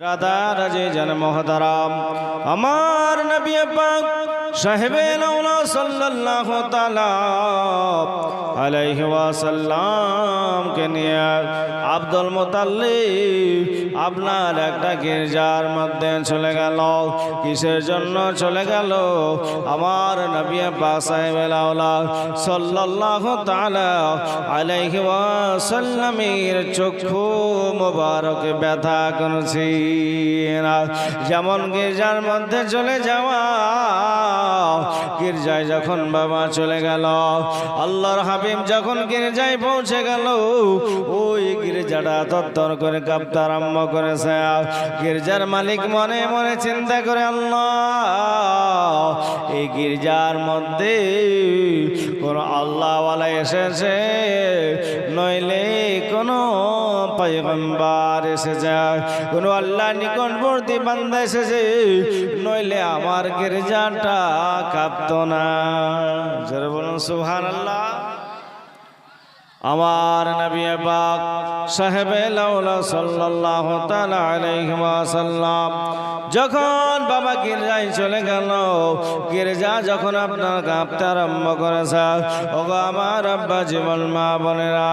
রাধা রাজে জন মহতারাম আমার নবী পাক সাহেবে লাউলা সাল্লাল্লাহু তাআলা আলাইহি ওয়াসাল্লাম কে নিয়ে আব্দুল মুতাল্লিব আপনার একটা গির্জার মধ্যে চলে গেল। কিসের জন্য চলে গেল? আমার নবী পাক সাহেবে লাউলা সাল্লাল্লাহু তাআলা আলাইহি ওয়াসাল্লামের চক্ষু মোবারক ব্যথা করছি। যেমন গির্জার মধ্যে চলে যাওয়া গির্জায় যখন বাবা চলে গেল, আল্লাহর হাবিব যখন গির্জায় পৌঁছে গেল, ওই গির্জাটা তত্তর করে কাঁপতে আরম্ভ করেছে। গির্জার মালিক মনে মনে চিন্তা করে, আল্লাহ, এই গির্জার মধ্যে কোন আল্লাহওয়ালা এসেছে, নইলে কোনো পয়গম্বার এসেছে। কোনো আল্লাহ নিকটবর্তী বান্দা এসেছে। নইলে আমার গির্জাটা কাঁপত না। বলুন সুহান আল্লাহ আমার নবী পাক সাহেবে লাউলা সাল্লাল্লাহু তাআলা আলাইহি ওয়াসাল্লাম যখন বাবা গির্জায় চলে গেল, গির্জা যখন আপনার কাঁপতে আরম্ভ করেছে, ওগো আমার আব্বা জীবন মা বোনেরা,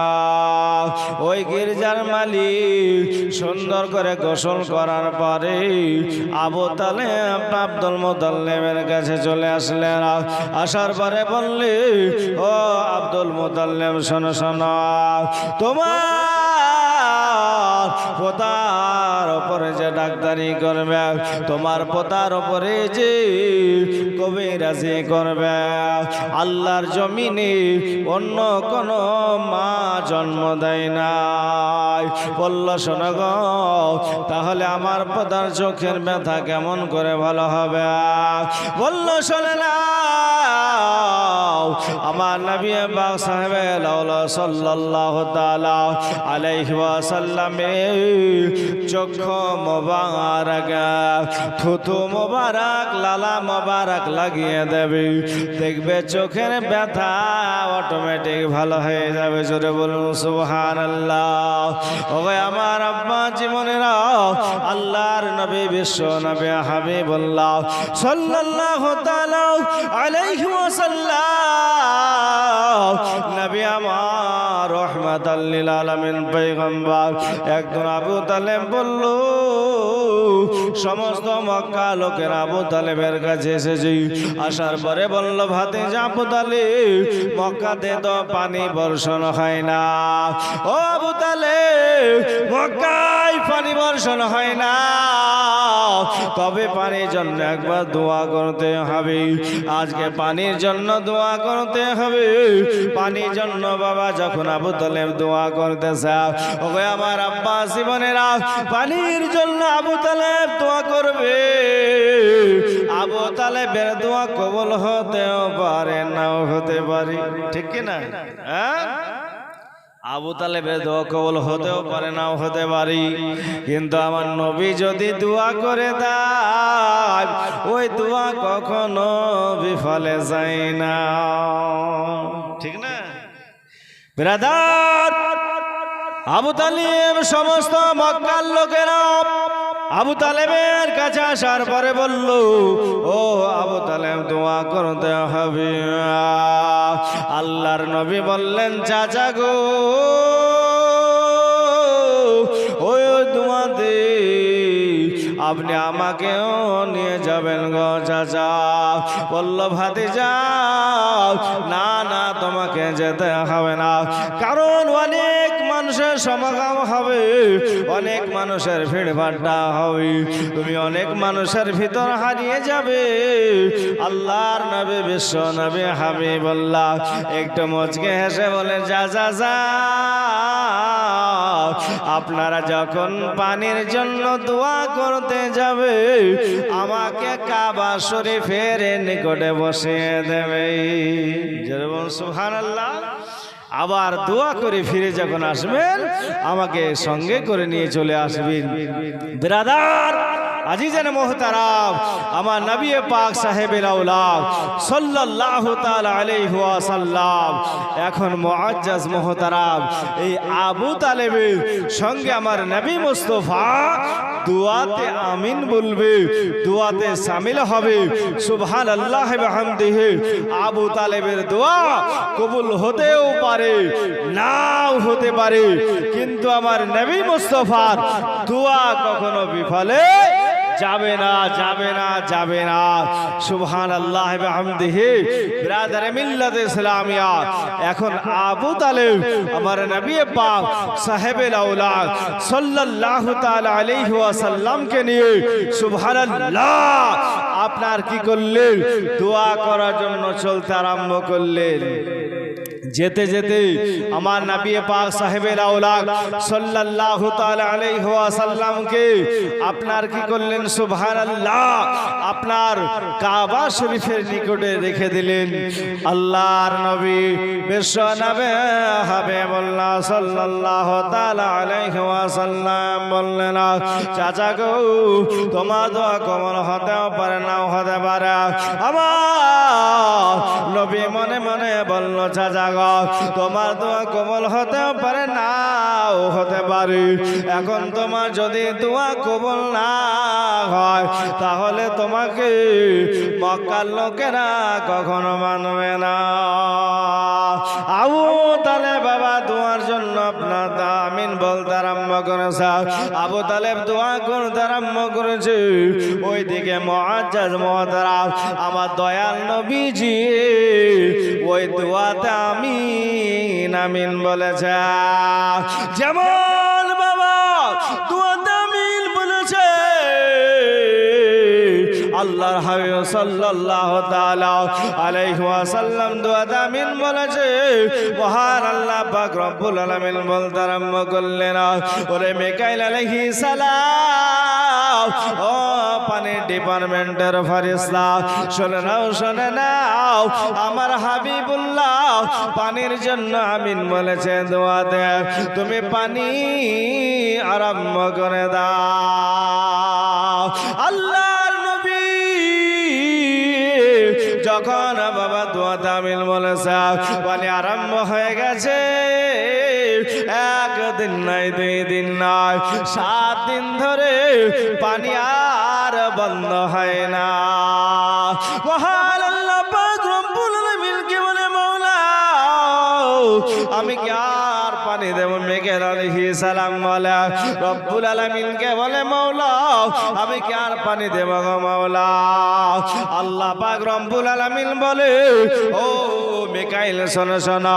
ওই গির্জার মালিক সুন্দর করে গোসল করার পরে আবু তালে আব্দুল মুতাল্লিমের কাছে চলে আসলেন। আসার পরে বললে, ও আব্দুল মুতাল্লিম শোনো শোনো তোমার পোতার ওপরে যে ডাক্তারি করবে, তোমার পোতার ওপরে যে কবিরাজি করবে, আল্লাহর জমিনে অন্য কোন মা জন্ম দেয় নাই। বলল, শোনো গো, তাহলে আমার পোতার চোখের ব্যথা কেমন করে ভালো হবে? বলল, শোনে না আমার নবী বাগ সাহেব সাল্লাল্লাহু তাআলা আলাইহি ওয়াসাল্লামে চক্ষু মোবারক থুতু মোবারক, লালা মোবারক লাগিয়ে দেবে। দেখবে চোখের ব্যথা অটোমেটিক ভালো হয়ে যাবে। জোরে বলুন, সুবহানাল্লাহ। ওগো আমার আব্বা জীবনেরা, আল্লাহর নবী, বিশ্ব নবী হাবিবুল্লাহ সাল্লাল্লাহু তাআলা আলাইহি ওয়াসাল্লাম রহমাতাল্লিল আলামিন পয়গম্বর। একজন আবু তালেব বলল, সমস্ত মক্কা লোকের আবু তালেবের কাছে এসেছি। আসার পরে বলল ভাতে আবু তালেব, মক্কাতে তো পানি বর্ষণ হয় না। ও আবু তালেব, মক্কায় পানি বর্ষণ হয় না। তবে পানির জন্য একবার দোয়া করতে হবে। আজকে পানির জন্য দোয়া করতে হবে। পানির জন্য বাবা যখন আবু তালেব দোয়া করতেছে ওকে আমার আব্বা জীবনেরা, পানির জন্য আবু তালেব দোয়া করবে। আবু তালেবের দোয়া কবল হতেও পারে, নাও হতে পারে। ঠিক কি না হ্যাঁ? আবু তালেবের দোয়া কবল হতেও পারে না হতে পারি। কিন্তু আমার নবী যদি দোয়া করে দেয়, ওই দোয়া কখনো বিফলে যায় না। ঠিক না? ব্রাদার, আবু তালিব, সমস্ত মক্কার লোকেরা আবু তালেবের কাছে আসার পরে বলল, ও আবু তালেব, দোয়া করতে হবে। আল্লাহর নবী বললেন, চাচা গো আপনি আমাকেও নিয়ে যাবেন গো চাচা। বলল ভাতি যাও না না, তোমাকে যেতে হবে না। কারণ অনেক সমাগম হবে। অনেক মানুষের ভিড় হবে। তুমি অনেক মানুষের ভিতর হারিয়ে যাবে। আল্লাহর নবী, বিশ্ব নবী, হাবিবুল্লাহ। একটু মচকে হেসে বলে, যা যা যা। আপনারা যখন পানির জন্য দোয়া করতে যাবে, আমাকে কাবা শরীফের নিকটে বসিয়ে দেবে। যেরকম সুহান আল্লাহ আবার দোয়া করে ফিরে যখন আসবেন আমাকে সঙ্গে করে নিয়ে চলে আসবেন। ব্রাদার! আজিজেন মোহতারাম, আমার নবী পাক সাহেবের আউলাদ সাল্লাল্লাহু তাআলা আলাইহি এখন মুআজ্জাজ মোহতারাম, এই আবু তালেবের সঙ্গে আমার নবী মুস্তাফা দুয়াতে আমিন বলবে, দুয়াতে সামিল হবে। সুবহানাল্লাহ বিহামদিহি, আবু তালেবের দোয়া কবুল হতেও পারে, নাও হতে পারে। কিন্তু আমার নবী মুস্তাফার দোয়া কখনো বিফলে যাবে না যাবে না যাবে না। সুবহান আল্লাহ হামদিহি ব্রাদার মিল্লাত ইসলামিয়া। এখন আবু তালেব, আমার নবী পাক সাহেবের আওলাদ সাল্লাল্লাহু তাআলা আলাইহি ওয়াসাল্লামকে নিয়ে সুবহানাল্লাহ, আপনার কি করলেন? দোয়া করার জন্য চলতে আরম্ভ করলেন। যেতে যেতে আমার নবী পাক সাহেবের তাআলা আলাইহি ওয়াসাল্লামকে আপনার কি করলেন? সুবহানাল্লাহ, আপনার কাবা শরীফের নিকটে রেখে দিলেন। আল্লাহর নবী বিশ্ব নবী সাল্লাল্লাহু তাআলা আলাইহি ওয়াসাল্লাম বললেন চাচা গো, তোমার দোয়া কমল হতেও পারে, নাও হতে পারে। আমার বলল চাচা গো, তোমার দোয়া কবল হতেও পারে নাও, হতে পারে। এখন তোমার যদি দোয়া কবল না হয়, তাহলে তোমাকে মক্কার লোকেরা কখনো মানবে না। আবু তাহলে বাবা দোয়ার জন্য আপনার আমিন বলতে আরম্ভ করেছে। আবু তালেব দোয়া করতে আরম্ভ করেছে। ওইদিকে মহাজাজ মহাতারা আমার দয়াল নবীজি ওই দোয়াতে আমিন আমিন বলেছে। যেমন বাবা দোয়াতে আমিন বলেছে, আল্লাহর হাবিব সাল্লাল্লাহু তাআলা আলাইহি ওয়াসাল্লাম দোয়াতে আমিন বলেছে, মহান আল্লাহ পাক রব্বুল আলামিন বলতে আরম্ভ করলেন। ওরে মিকাইল আলাইহিস সালাম। ও পানির ডিপার্টমেন্টের ফারিস্তা, শুনে নাও শুনে নাও। আমার হাবিবুল্লাহ পানির জন্য আমিন বলেছে দোয়াতে, তুমি পানি আরম্ভ করে দাও। আল্লাহর নবী যখন বাবা দোয়া তামিল বলেছে, পানি আরম্ভ হয়ে গেছে। একদিন নাই দুই দিন নয়, সাত দিন ধরে পানি আর বন্ধ হয় না। বলে আমি কি আর পানি দেব? মেঘের আলাইহি সালাম বলে, রব্বুল আলামিনকে বলে, মৌলা, আমি কি আর পানি দেব গো মাওলা আল্লাহ পাক রব্বুল আলামিন বলে, ও মিকাইল শোনো শোনো।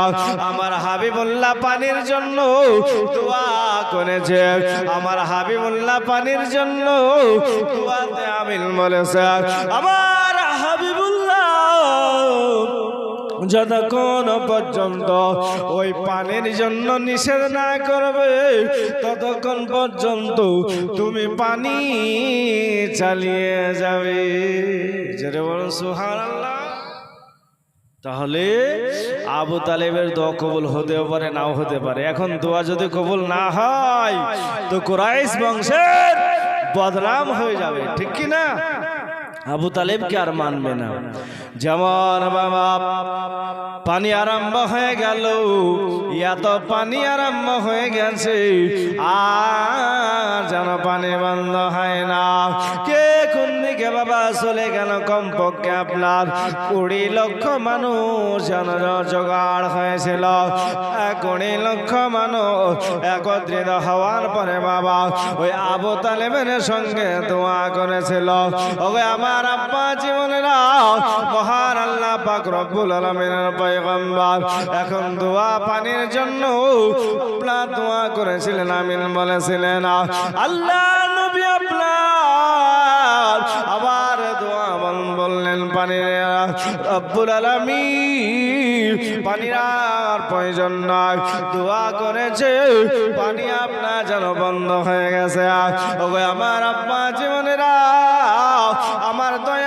আমার হাবিবুল্লাহ পানির জন্য দোয়া করেছে। আমার হাবিবুল্লাহ পানির জন্য দোয়াতে আমিন বলেছে। আমার হাবিবুল্লাহ যতক্ষণ পর্যন্ত ওই পানির জন্য নিষেধ না করবে, ততক্ষণ পর্যন্ত তুমি পানি চালিয়ে যাবে। যেটা বলুন সুহান তাহলে আবু তালেবের দোয়া কবুল হতেও পারে, নাও হতে পারে। এখন দোয়া যদি কবুল না হয়, তো কুরাইশ বংশের বদনাম হয়ে যাবে, ঠিক কি না? আবু তালেবকে আর মানবে না। যেমন বাবা পানি আরম্ভ হয়ে গেল, এত পানি আরম্ভ হয়ে গেছে, আর যেন পানি বন্ধ হয় না। কে বাবা চলে গেল কমপক্ষে আপনার কুড়ি লক্ষ মানুষ জোগাড় হয়েছিল। কুড়ি লক্ষ মানুষ একত্রিত হওয়ার পরে বাবা ওই আবু তালেবের সঙ্গে দোয়া করেছিল। ওকে আমার আব্বা জীবনেরা মহান আল্লাহ পাক রব্বুল আলমিনের পয়গম্বর, এখন দোয়া পানির জন্য আপনার দোয়া করেছিলেন, আমিন বলেছিলেন। আল্লাহ নবী আপনার বললেন পানির রব্বুল আলমী পানির আর প্রয়োজন নয়। দোয়া করেছে, পানি আপনার যেন বন্ধ হয়ে গেছে। আমার আব্বা জীবনেরা আমার দয়াল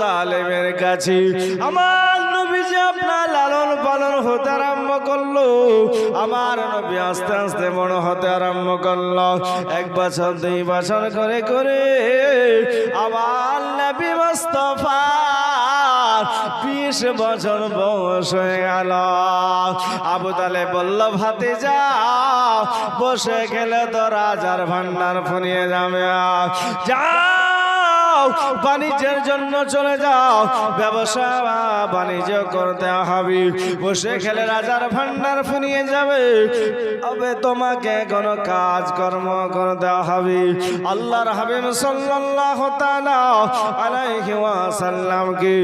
তালেবের কাছে। আমার নবী যে আপনার লালন পালন হতে আরম্ভ করল, আমার নবী আস্তে আস্তে বড় হতে আরম্ভ করল। এক বছর, দুই বছর করে করে আমার নবী মুস্তাফা বিশ বছর বয়স হয়ে গেল। আবু তালে বলল ভাতে যা বসে গেলে তো রাজার ভান্ডার ফুরিয়ে যাবে। যাও, বাণিজ্যের জন্য চলে যাও, ব্যবসা বাণিজ্য করতে হবে। বসে খেলে রাজার ভান্ডার ফুরিয়ে যাবে। তবে তোমাকে কোনো কাজ কর্ম করতে হবে। আল্লাহর হাবিব সাল্লাল্লাহু তাআলা আলাইহি ওয়াসাল্লাম কি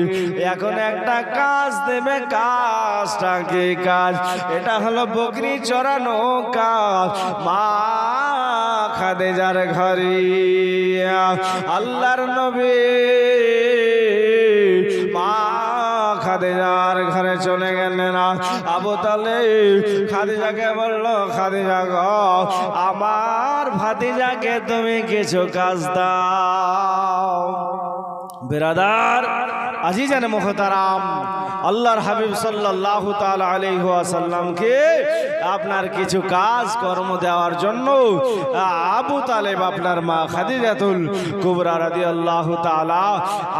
এখন একটা কাজ দেবে, কাজটা কি কাজ? এটা হলো বকরি চড়ানো কাজ। মা খাদেজার ঘরে। আল্লাহর নবী খাদিজার ঘরে চলে গেলেন। আবু তালে খাদিজাকে বলল, খাদিজা আমার ভাতিজাকে তুমি কিছু কাজ দাও। বেরাদার, আজিজান মোহতারাম আল্লাহর হাবিব সাল্লাল্লাহু তাআলা আলাইহি ওয়াসাল্লামকে আপনার কিছু কাজ কর্ম দেওয়ার জন্য আবু তালেব আপনার মা খাদিজাতুল কুবরা রাদিয়াল্লাহু তালা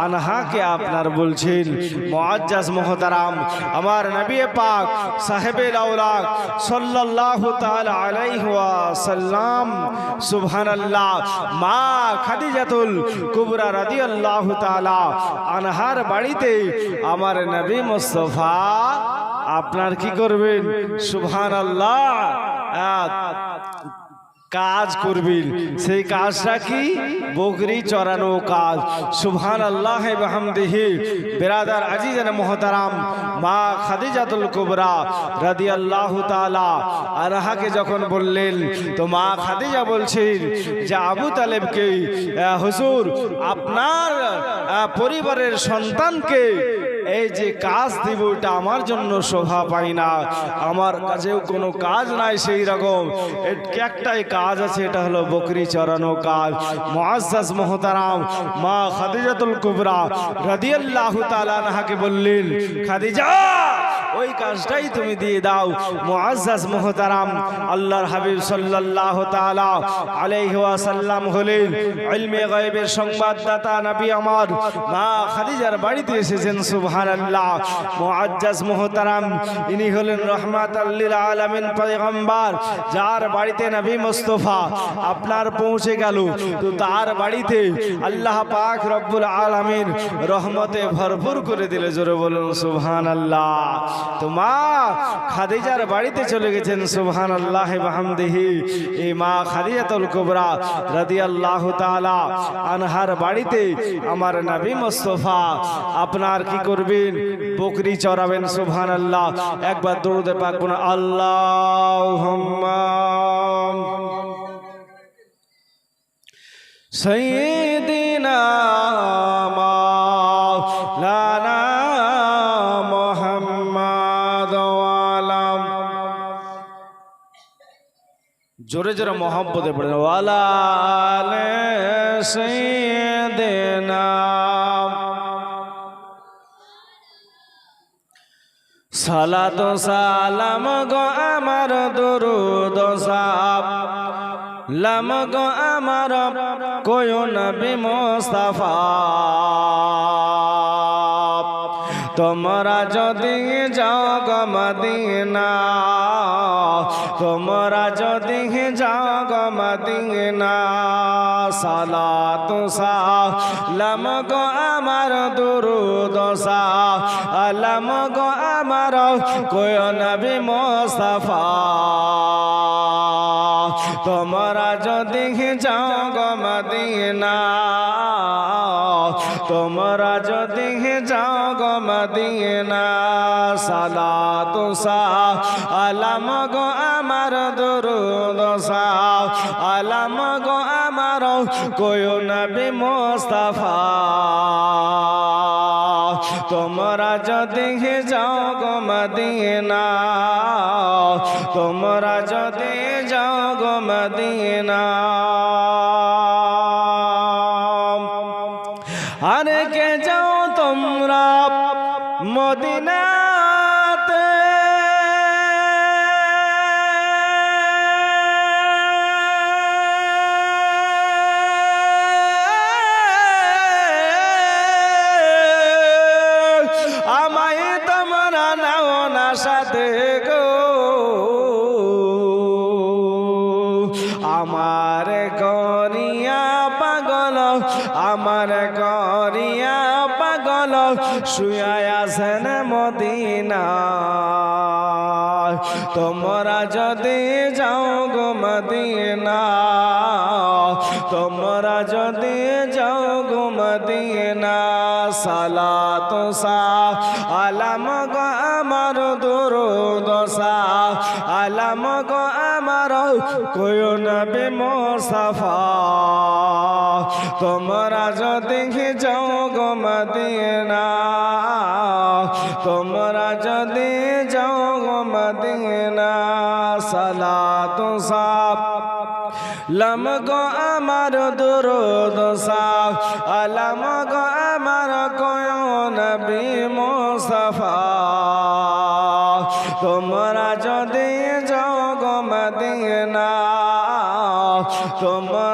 আনহাকে আপনার বলছেন, মুআজ্জাজ মোহতারাম, আমার নবী পাক সাহেবে আওলাদ সাল্লাল্লাহু তাআলা আলাইহি ওয়াসাল্লাম, সুবহানাল্লাহ, মা খাদিজাতুল কুবরা রাদিয়াল্লাহু তালা আনহার বাড়িতে আমার নবী মুস্তফা আপনার কি করবেন? সুবহান আল্লাহ কাজ করবেন। সেই কাজটা কি? বকরি চড়ানো কাজ। সুবহান আল্লাহ বেরাদার আজিজান মোহতারাম মা খাদিজাতুল কুবরা রাদি আল্লাহ তালা আনহাকে যখন বললেন, তো মা খাদিজা বলছেন যে আবু তালেবকে হুজুর, আপনার পরিবারের সন্তানকে এই যে কাজ দিব, এটা আমার জন্য শোভা পাই না। আমার কাছেও কোনো কাজ নাই সেই রকম। একটাই কাজ আছে, এটা হলো বকরি চড়ানো কাজ। মুআজ্জাজ মহতারাম, মা খাদিজাতুল কুবরা রাদিয়াল্লাহু তাআলা নাহাকে বললেন, খাদিজা! ওই কাজটাই তুমি দিয়ে দাও। মুআজ্জাজ মোহতারাম আল্লাহর হাবিব সাল্লাল্লাহু তাআলা আলাইহি ওয়াসাল্লাম হলেন ইলমে গায়বের সংবাদদাতা নবী আমার। মা খাদিজার বাড়িতে এসেছেন, সুবহানাল্লাহ। মুআজ্জাজ মোহতারাম, ইনি হলেন রহমাতাল লিল আলামিন পয়গম্বর, যার বাড়িতে নবী মুস্তাফা আপনার পৌঁছে গেল। তো তার বাড়িতে আল্লাহ পাক রব্বুল আলামিন রহমতে ভরপুর করে দিলে, জোরে বলুন, সুবহানাল্লাহ। তো মা খাদিজার বাড়িতে চলে গেছেন সুবহান আল্লাহ বাহামদেহি এই মা খাদিজাতুল কুবরা রাদি আল্লাহ তালা আনহার বাড়িতে আমার নবী মোস্তফা, আপনার কি করবেন? বকরি চড়াবেন সুবহান আল্লাহ একবার দৌড়তে পারব না আল্লাহ সৈদিনা জোরে জোরে মোহাম্মদে পড়ে সাইয়্যিদিনা সালাত সালাম গো আমার দরুদ সাব লাম গো আমার কোয় নবী মুস্তাফা। তোমরা যদি যাও গো মদিনা। তোমরা যদি যাও গো সালা তুষা সালাম গো আমার দুরুদশা আলম গো আমার কোয় নবী মোসফা তোমরা যদি যাও সালাত আলাম গো আমার দরুদ আলাম গো আমার কোয় নবী মোস্তফা। তোমরা যদি যাও গো মদিনা, তোমরা যদি যাও গো মদিনা গরিয়া পাগল, আমার গরিয়া পাগল শুয়ায় আছেন মদিনা তোমরা যদি যাও গো মদিনা তোমরা যদি যাও গো মদিনা সালাত আলাম গো আমার কোয় নবী মোসাফা। তোমরা যদি যাও গো মদিনা, তোমরা যদি যাও গো মদিনা, সালাত লম গো আমার দুরুদ আলাম গো আমার কোয় নবী মোসাফা। তোমরা তোমরা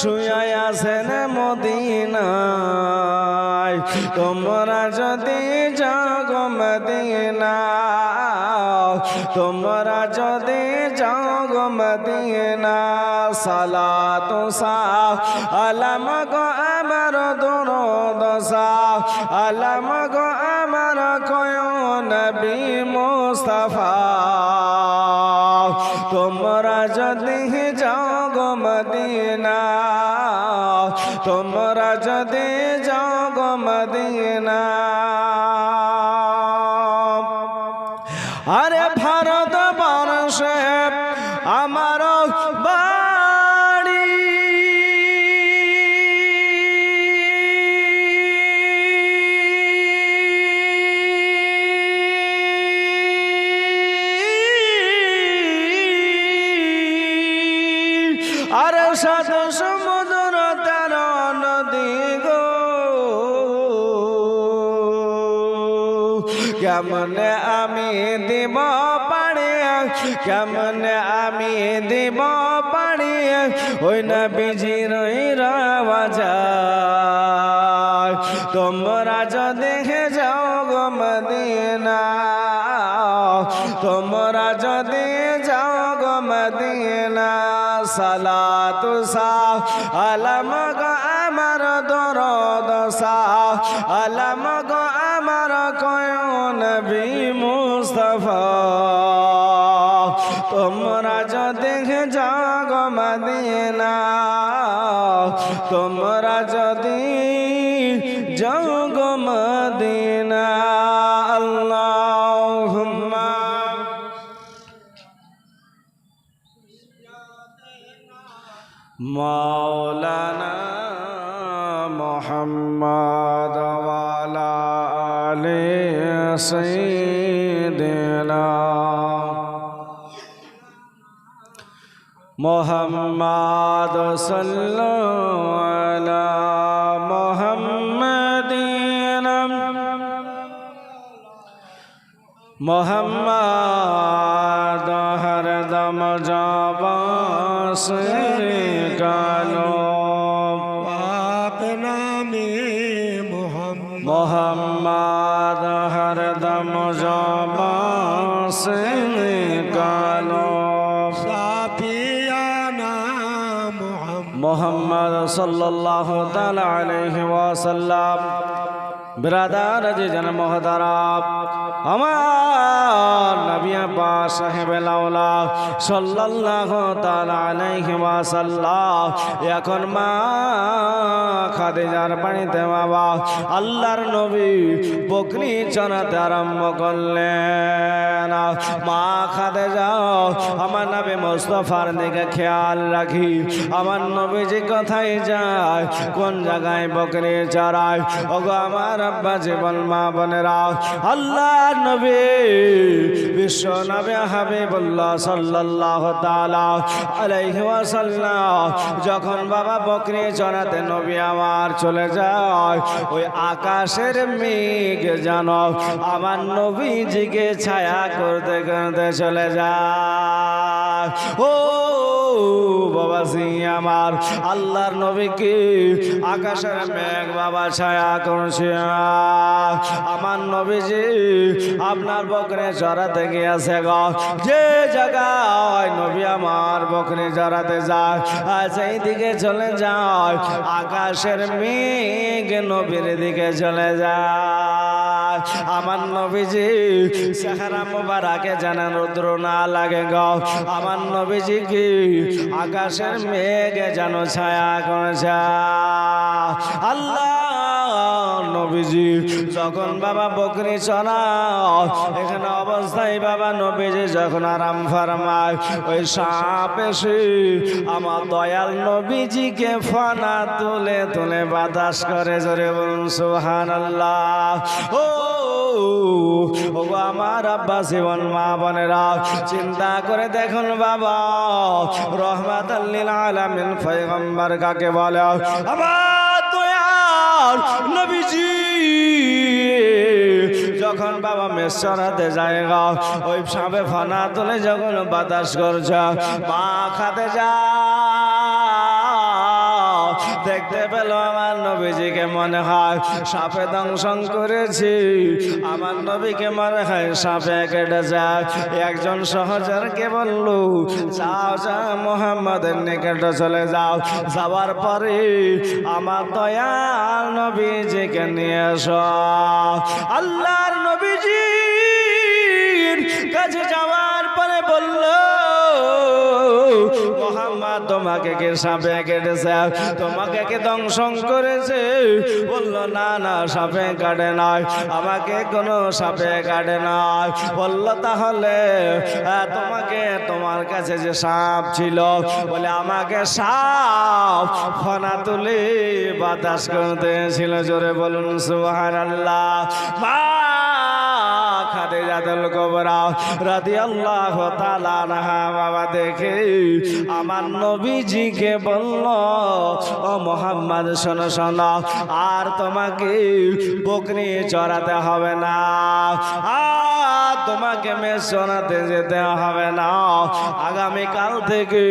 শুয়াই আছেন মদিনায়। তোমরা যদি যাগ মদিনা তোমরা যদি যাগ মদিনা সালা সালাত আলাম গো আমার দরদসা আলাম গো কেমনে আমি দিব পাড়ি কেমনে আমি দিব পাড়ি ওই না বিজি রই রাজার তোমরা যদি যাও গো মদিনা আল্লাহুম্মা। মাওলানা মোহাম্মদ আলে সাইয়্যিদিনা মোহাম্মদ সাল্লা মোহাম্মদিন মোহাম্মদ হরদম যাবাস গালো পাক নামে মোহাম্মদ হরদম যাবাস গালো মোহাম্মদ সাল্লাল্লাহু তাআলা আলাইহি ওয়াসাল্লাম বিরাদার যে জন মহতারাম আমার নবী পা সাহেব লাউলা সাল্লাল্লাহু তাআলা ওয়াসাল্লাম। এখন মা খাদিজার বাড়িতে বাবা আল্লাহর নবী বকরি চড়াতে আরম্ভ করলেন। মা খাদিজা, আমার নবী মুস্তফার দিকে খেয়াল রাখি। আমার নবী যে কোথায় যায়, কোন জায়গায় বকরি চড়ায়? ওগো আমার আব্বা জীবন মা বোনেরা। আল্লাহ নবী, বিশ্ব নবী তাআলা আলাইহি ওয়াসাল্লাম যখন বাবা বকরি চড়াতে নবী আমার চলে যায়, ওই আকাশের মেঘ জানো আমার নবীজিকে ছায়া করতে করতে চলে যায়। ও বাবা সিং আমার আল্লাহর নবীকে আকাশের মেঘ বাবা ছায়া করছে। আমার নবীজি আপনার বকরে চড়াতে গিয়েছে গো। যে জায়গায় নবী আমার বকরে চড়াতে যায় সেই দিকে চলে যায়, আকাশের মেঘ নবীর দিকে চলে যায়। আমার নবীজি সেহারা মোবারকে জানান রুদ্র না লাগে গো। আমার নবীজি কি আকাশের মেঘে যেন ছায়া করেছে। আল্লাহ, নবীজি, যখন বাবা বকরি চড়া এখানে অবস্থায় বাবা নবীজি যখন আরাম ফারমায়, ওই সাপ এসে আমার দয়াল নবীজিকে ফানা তুলে তুলে বাতাস করে, জোরে বলুন সুহান আল্লাহ ও ও আমার আব্বা জীবন মা বোনেরা, চিন্তা করে দেখুন বাবা রহমাত আলামিন পয়গম্বর কাকে বলে? নবীজি, যখন বাবা মেসরাতে যায় ওই সাপে ফানা তুলে যখন বাতাস করছে, মা খাতে যা পেল আমার নবীজিকে মনে হয় সাপে দংশন করেছি। আমার নবীকে মনে হয় সাপে কেটে যায়। একজন সহচরকে বলল, যাও যা মোহাম্মদের নিকটে চলে যাও। যাওয়ার পরে আমার দয়াল নবীজিকে নিয়ে এসো। আল্লাহর নবীজির কাছে বলল মোহাম্মদ তোমাকে কে সাপে কেটেছে? তোমাকে কে দংশন করেছে? বলল, না না, সাপে কাটে নাই। আমাকে কোনো সাপে কাটে নাই। বলল, তাহলে তোমাকে তোমার কাছে যে সাপ ছিল, বলে আমাকে সাপ ফনা তুলে বাতাস করতে ছিল। জোরে বলুন সুহান আল্লাহ খাদিজাতুল কুবরা রাদিয়াল্লাহু তাআলা আনহা, বাবা দেখে আমার নবীজিকে বলল, ও মোহাম্মদ, শোনো শোনো, আর তোমাকে বকরি চড়াতে হবে না, আর তোমাকে মেষ চড়াতে যেতে হবে না। আগামী কাল থেকে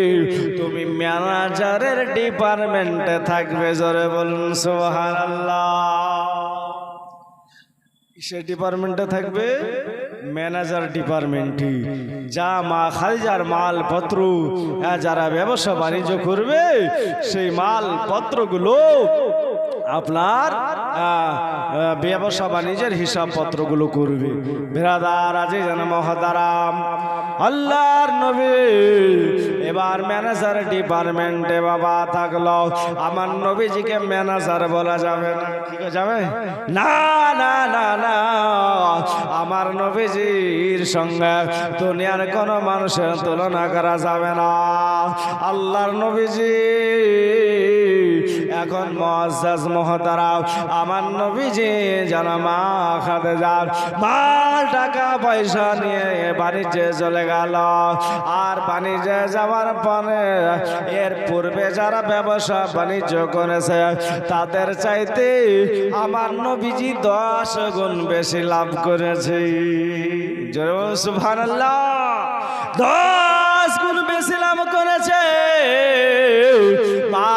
তুমি ম্যানেজারের ডিপার্টমেন্টে থাকবে, জোরে বলুন, সুবহানাল্লাহ। সে ডিপার্টমেন্টে থাকবে? ম্যানেজার ডিপার্টমেন্টে যা মা খালিজার মালপত্র যারা ব্যবসা বাণিজ্য করবে সেই মাল পত্রগুলো আপনার ব্যবসা বাণিজ্যের হিসাব পত্রগুলো করবে। বেরাদার আজি যেন মহাদারাম আল্লাহর নবী, এবার ম্যানেজার ডিপার্টমেন্টে বাবা থাকল। আমার নবীজিকে ম্যানেজার বলা যাবে না কি যাবে? না না না না, আমার নবীজির সঙ্গে দুনিয়ার কোন মানুষের তুলনা করা যাবে না। আল্লাহর নবীজি এখন মহাজ মহতারা আমার নবীজি যেন মা খাতে যান মাল, টাকা, পয়সা নিয়ে বাণিজ্যে চলে গেল। আর বাণিজ্যে যাওয়ার পরে এর পূর্বে যারা ব্যবসা বাণিজ্য করেছে, তাদের চাইতে আমার নবীজি দশ গুণ বেশি লাভ করেছে। দশ গুণ বেশি লাভ করেছে। মা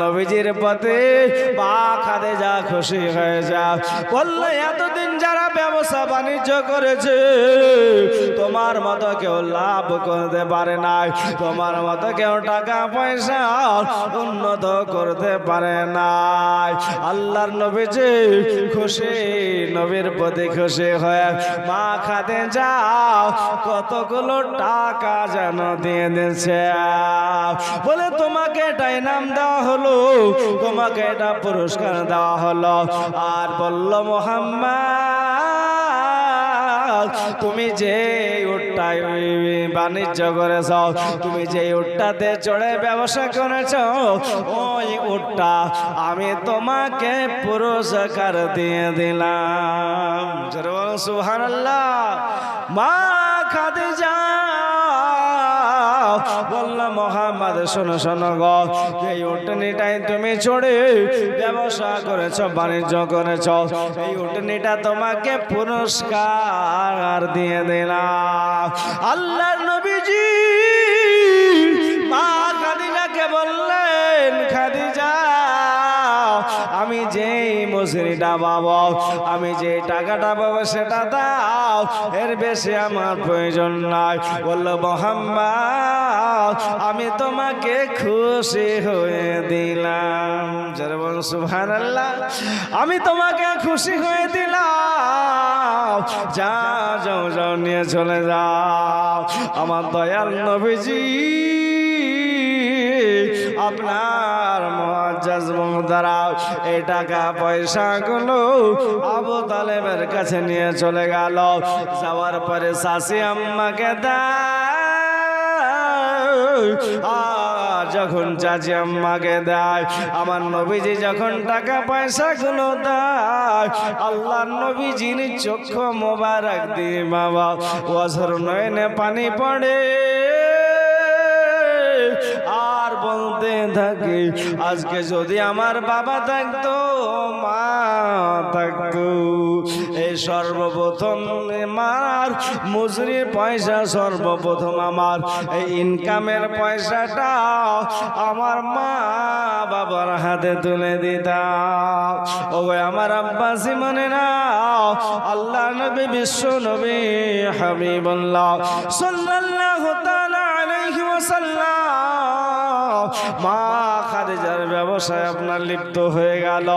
নবীজির পথে মা খাদেজা খুশি হয়ে যা। বললে, এতদিন যারা ব্যবসা বাণিজ্য করেছে, তোমার মতো কেউ লাভ করতে পারে নাই। তোমার মতো কেউ টাকা পয়সা উন্নত করতে পারে নাই। আল্লাহর নবীজি খুশি, নবীর প্রতি খুশি হয়ে মা খাতে যাও, কতগুলো টাকা যেন দিয়ে দিচ্ছে বলে, তোমাকে এটা ইনাম দেওয়া হলো, তোমাকে এটা পুরস্কার দেওয়া হলো। আর বলল, মোহাম্মদ, তুমি যে বাণিজ্য করেছ, তুমি যে উটটাতে চড়ে ব্যবসা করেছ, ওই উটটা আমি তোমাকে পুরস্কার দিয়ে দিলাম। সুহান মা খাদিজা বললাম, মোহাম্মদ, শোনো শোনো গ। এই উটনিটাই তুমি ছড়ে ব্যবসা করেছ, বাণিজ্য করেছ। এই উটনিটা তোমাকে পুরস্কার দিয়ে দিলাম। আল্লাহ নবীজি মজুরিটা পাবো আমি যে টাকাটা পাবো সেটা দাও, এর বেশি আমার প্রয়োজন নাই। বলল, মোহাম্মদ, আমি তোমাকে খুশি হয়ে দিলাম। যারা বল সুহান আমি তোমাকে খুশি হয়ে দিলাম। যা যাও যাও নিয়ে চলে যাও। আমার দয়াল নবীজি আপনার মহাজাজ মুদারা এই টাকা পয়সা গুলো আবু তালেবের কাছে নিয়ে চলে গেল। যাওয়ার পরে শাশি আম্মাকে যখন চাচি আম্মাকে দেয়, আমার নবীজি যখন টাকা পয়সা গুলো দেয় আল্লাহ নবীজির চক্ষু মোবারক দিয়ে বাবা ওয়াজর নয়নে পানি পড়ে। আর বলতে থাকি, আজকে যদি আমার বাবা থাকতো, মা থাকতো এই সর্বপ্রথম আমার মজুরির পয়সা, সর্বপ্রথম আমার এই ইনকামের পয়সাটা আমার মা বাবার হাতে তুলে দিতাম। ও আমার আব্বাসি মনে না, আল্লাহ নবী, বিশ্ব নবী, হাবিবুল্লাহ, সাল্লাল্লাহু মা খাদিজার ব্যবসায় আপনার লিপ্ত হয়ে গেল।